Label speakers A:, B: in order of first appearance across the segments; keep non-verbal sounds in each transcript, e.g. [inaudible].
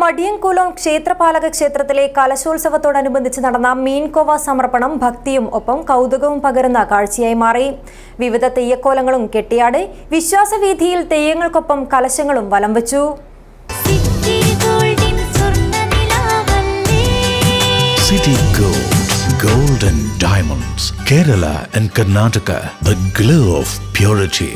A: മടിയൻകുളം ക്ഷേത്രപാലക ക്ഷേത്രത്തിലെ കലശോത്സവത്തോടനുബന്ധിച്ച് നടന്ന മീൻകോവ സമർപ്പണം ഭക്തിയും ഒപ്പം കൗതുകവും പകരുന്ന കാഴ്ചയായി മാറി. വിവിധ തെയ്യക്കോലങ്ങളും കെട്ടിയാട് വിശ്വാസവീഥിയിൽ തെയ്യങ്ങൾക്കൊപ്പം കലശങ്ങളും വലം വച്ചു.
B: സിറ്റി ഗോൾഡിൻ സ്വർണനിലാവല്ലേ
C: City Gold, Gold and Diamonds, Kerala and Karnataka, the glow of purity.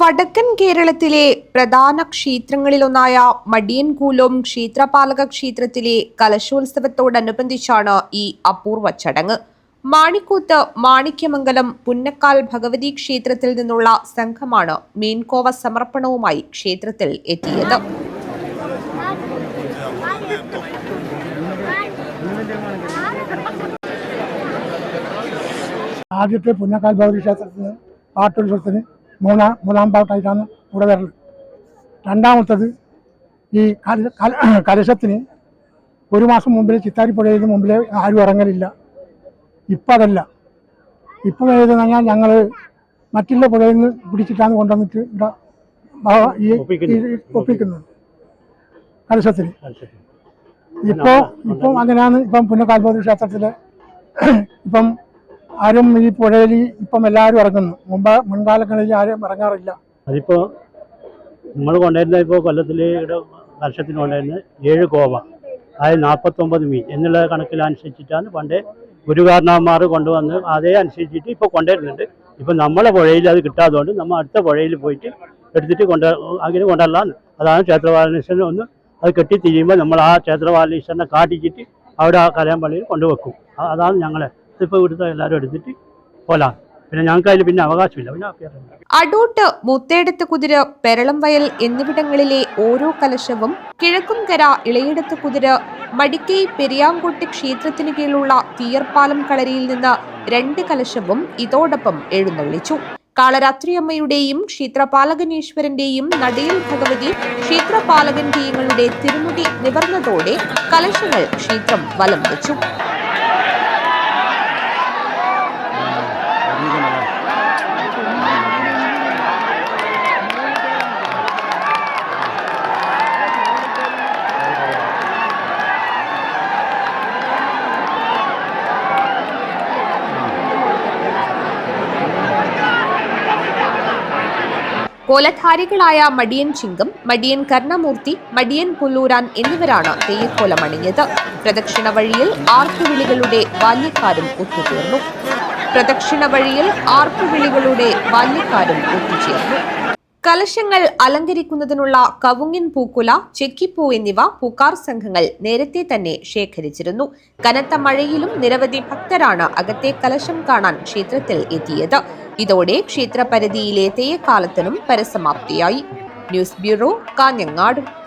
D: വടക്കൻ കേരളത്തിലെ പ്രധാന ക്ഷേത്രങ്ങളിലൊന്നായ മടിയൻകൂലോം ക്ഷേത്രപാലക ക്ഷേത്രത്തിലെ കലശോത്സവത്തോടനുബന്ധിച്ചാണ് ഈ അപൂർവ ചടങ്ങ്. മാണിക്കൂത്ത് മാണിക്യമംഗലം പുന്നക്കാൽ ഭഗവതി ക്ഷേത്രത്തിൽ നിന്നുള്ള സംഘമാണ് മീൻകോവ സമർപ്പണവുമായി ക്ഷേത്രത്തിൽ എത്തിയത്.
E: ആദ്യത്തെ പുന്നക്കാൽ ഭഗവതി ക്ഷേത്രത്തിന് പാട്ടുത്സവത്തിന് മൂന്നാം മൂന്നാം പാട്ടായിട്ടാണ് ഇവിടെ വരുന്നത് രണ്ടാമത്തത് ഈ കല കല- [clears throat] കലശത്തിന് ഒരു മാസം മുമ്പിൽ ചിത്താരിപ്പുഴയിൽ മുമ്പിൽ ആരും ഇറങ്ങലില്ല. ഇപ്പം അതല്ല ഇപ്പം ഏതെന്ന് പറഞ്ഞാൽ ഞങ്ങൾ മറ്റുള്ള പുഴയിൽ നിന്ന് പിടിച്ചിട്ടാണ് കൊണ്ടുവന്നിട്ട് ഇവിടെ ഈ ഒപ്പിക്കുന്നത്. കലശത്തിന്. ഇപ്പോൾ ഇപ്പം അങ്ങനെയാണ് ഇപ്പം പുന്നക്കാൽ ഭഗവതി ക്ഷേത്രത്തിലെ [clears throat] ഇപ്പം ആരും ഈ പുഴയിൽ ഇപ്പം എല്ലാവരും ഇറങ്ങുന്നു. മുമ്പ് മുൻകാലങ്ങളിൽ ആരും ഇറങ്ങാറില്ല.
F: അതിപ്പോൾ നമ്മൾ കൊണ്ടുവരുന്ന ഇപ്പോൾ കൊല്ലത്തിൽ ഇവിടെ വർഷത്തിന് കൊണ്ടുവരുന്നത് ഏഴ് കോവ അതായത് നാൽപ്പത്തൊമ്പത് മീൻ എന്നുള്ള കണക്കിലനുസരിച്ചിട്ടാണ് പണ്ടേ ഗുരുകാരണവന്മാർ കൊണ്ടുവന്ന് അതേ അനുസരിച്ചിട്ട് ഇപ്പോൾ കൊണ്ടുവരുന്നുണ്ട്. ഇപ്പം നമ്മളെ പുഴയിൽ അത് കിട്ടാത്തതുകൊണ്ട് നമ്മൾ അടുത്ത പുഴയിൽ പോയിട്ട് എടുത്തിട്ട് കൊണ്ട് അങ്ങനെ കൊണ്ടുവരലാന്ന് അതാണ് ക്ഷേത്രപാലനീശ്വരനെ ഒന്ന് അത് കെട്ടി തിരിയുമ്പോൾ നമ്മൾ ആ ക്ഷേത്രപാലനീശ്വരനെ കാട്ടിച്ചിട്ട് അവിടെ ആ കലയാമ്പള്ളിയിൽ കൊണ്ടുവെക്കും. അതാണ് ഞങ്ങളെ. ഇതിപ്പോൾ ഇവിടുത്തെ എല്ലാവരും എടുത്തിട്ട് പോലാം പിന്നെ ഞങ്ങൾക്ക് അതിൽ പിന്നെ അവകാശമില്ല.
D: അടൂട്ട് മുത്തേടത്ത് കുതിര പെരളം വയൽ എന്നിവിടങ്ങളിലെ ഓരോ കലശവും കിഴക്കുംകര ഇളയിടത്ത് കുതിര മടിക്കൈ പെരിയാംകോട്ട് ക്ഷേത്രത്തിന് കീഴിലുള്ള തീർപ്പാലം കളരിയിൽ നിന്ന് രണ്ട് കലശവും ഇതോടൊപ്പം എഴുന്നള്ളിച്ചു. കാളരാത്രിയമ്മയുടെയും ക്ഷേത്രപാലകനീശ്വരന്റെയും നടയിൽ ഭഗവതി ക്ഷേത്രപാലകൻ തെയ്യങ്ങളുടെ തിരുമുടി നിവർന്നതോടെ കലശങ്ങൾ ക്ഷേത്രം വലം വെച്ചു കോലധാരികളായ മടിയൻ ചിങ്കം മടിയൻ കർണമൂർത്തി മടിയൻ പുല്ലൂരാൻ എന്നിവരാണ് തെയ്യക്കോലം പ്രദക്ഷിണ വഴിയിൽ ആർപ്പുവിളികളുടെ ബാല്യക്കാരും ഒത്തുചേർന്നു. പ്രദക്ഷിണ വഴിയിൽ ആർപ്പുവിളികളുടെ ബാല്യക്കാരും ഒത്തുചേർന്നു. കലശങ്ങൾ അലങ്കരിക്കുന്നതിനുള്ള കവുങ്ങിൻ പൂക്കുല ചെക്കിപ്പൂ എന്നിവ പൂക്കാർ സംഘങ്ങൾ നേരത്തെ തന്നെ ശേഖരിച്ചിരുന്നു. കനത്ത മഴയിലും നിരവധി ഭക്തരാണ് അകത്തെ കലശം കാണാൻ ക്ഷേത്രത്തിൽ എത്തിയത്. ഇതോടെ ക്ഷേത്രപരിധിയിലെ തെയ്യക്കാലത്തിനും പരസമാപ്തിയായി. News bureau Kanhangad.